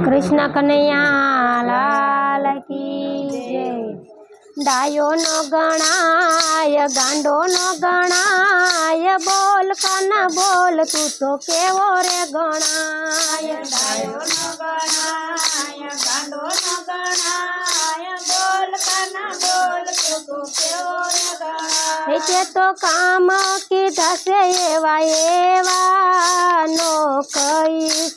કૃષ્ણ કનૈયા લાલ કી જય ડાયો નો ગણાય ગાંડો નો ગણાય બોલ કના બોલ તું તો કેવો રે ગણાય ડાયો નો ગણાય ગાંડો નો ગણાય બોલ કાના બોલ તું તો કેવો રે ગણાય તે તો કામ કીધા છે એવા એવા નો કહી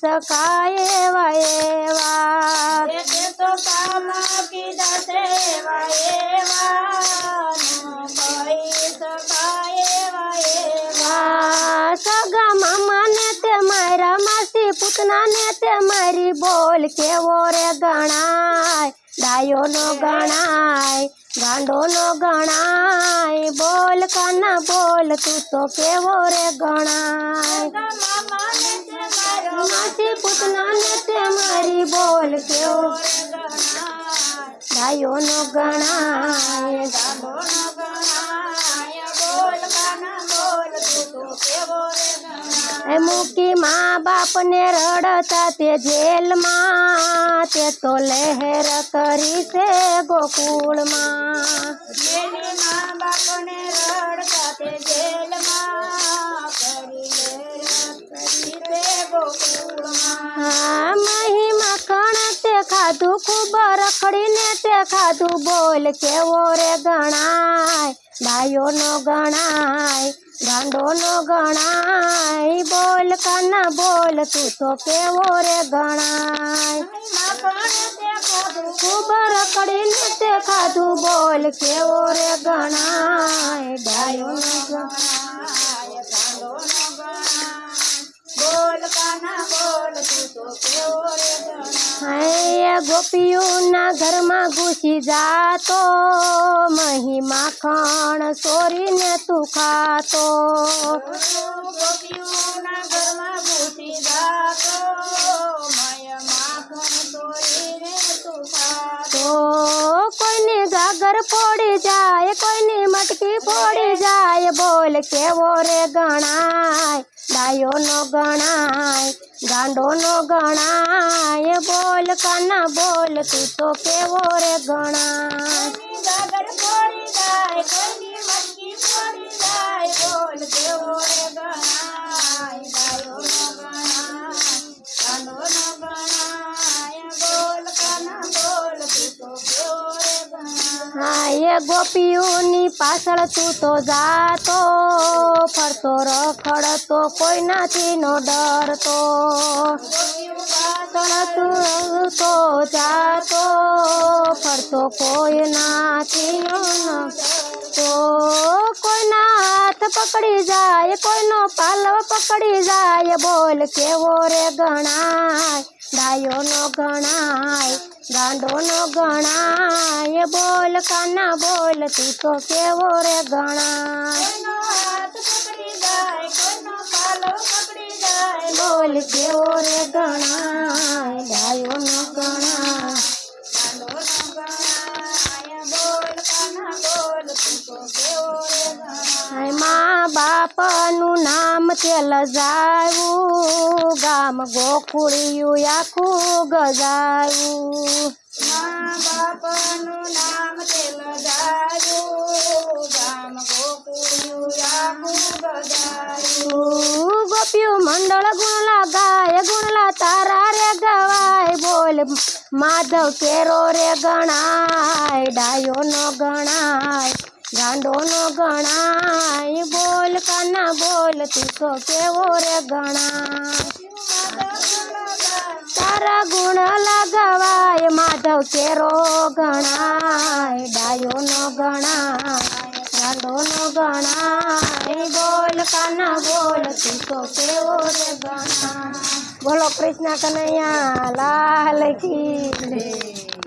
શકાય એવા એવા તે કામ કીધા છે એવા કહી શકાય એવા એવા સગા મામા ને તે મારા માસી પૂતના ને તે મારી બોલ કેવો રે ગણાય ડાયો નો ગણાય ગાંડો નો ગણાય બોલ કાના બોલ તું તો કેવો રે ગણાય મામા ને તે મારો માસી પૂતના ને તે મારી બોલ કેવો ગણાય ડાયો નો ગણાય ગાંડો નો ગણાય બોલ કાના બોલ તું તો કેવો રે ગણાય એ મૂકી મા બાપને રડતા તે જેલમાં, તે તો લહેર કરી છે ગોકુળમાં મા બાપને રડતા તે જેલમાં ખાધું ખૂબ રખડીને તે ખાધું. બોલ કેવો રે ગણાય? ડાયો નો ગણાય ગાંડો નો ગણાય. બોલ કાના, બોલ તું તો કેવો રે ગણાય? ખૂબ રખડીને તે ખાધું. બોલ કેવો રે ગણાય? ડાયો નો ગણાય ગણાય. બોલ કાના, બોલ તું તો કેવો રે ગણાય? ગોપીઓના ઘરમાં ઘૂસી જાતો મહિમા ખણ ચોરીને તું ખાતો. ગોપીઓના ઘરમાં ઘૂસી જાતો માખણ તો કોઈની ગાગર કોઈની મટકી ફોડી જાય, બોલ કેવો રે ગણાય? ડાયો નો ગણાય ગાંડો નો ગણાય, બોલ કાના, બોલ તું તો કેવો રે ગણાય? ગાગર બોલ કેવો ગોપીઓની પાછળ તું તો જાતો, ફરતો, રખડતો કોઈ નથી નો ડરતો. પાછળ તું તો જાતો, ફરતો કોઈ નથી નો તો કોઈના હાથ પકડી જાય, કોઈનો પાલવ પકડી જાય, બોલ કેવો રે ગણાય ડાયો નો ગણાય. ગાંડો નો ગણાય બોલ કાના બોલ તું તો કેવો રે ગણાય? બોલ કેવો રે ગણાય ડાયો નો ગણાય. મા બાપનું નામ તેલ જાયું ગામ ગોકુળિયું આખું ગજાયું. મા બાપનું નામ તેલ જાયું ગામ ગોકુળિયું આખું ગજાયું. ગોપ્યું મંડળ ગુણલા ગાય ગુણલા તારા રે ગવાય બોલ માધવ કેરો રે ગણાય ડાયો નો ગણાય. ગાંડો નો ગણાય બોલ, કાના બોલ, તું તો કેવો રે ગણાય તારા ગુણ લગાવાય, માધવ કેરો ગણાય ડાયો નો ગણાય ગાંડો નો ગણાય બોલ, કાના બોલ, તું તો કેવો રે ગણાય બોલો કૃષ્ણ કનૈયા, લાલ કી.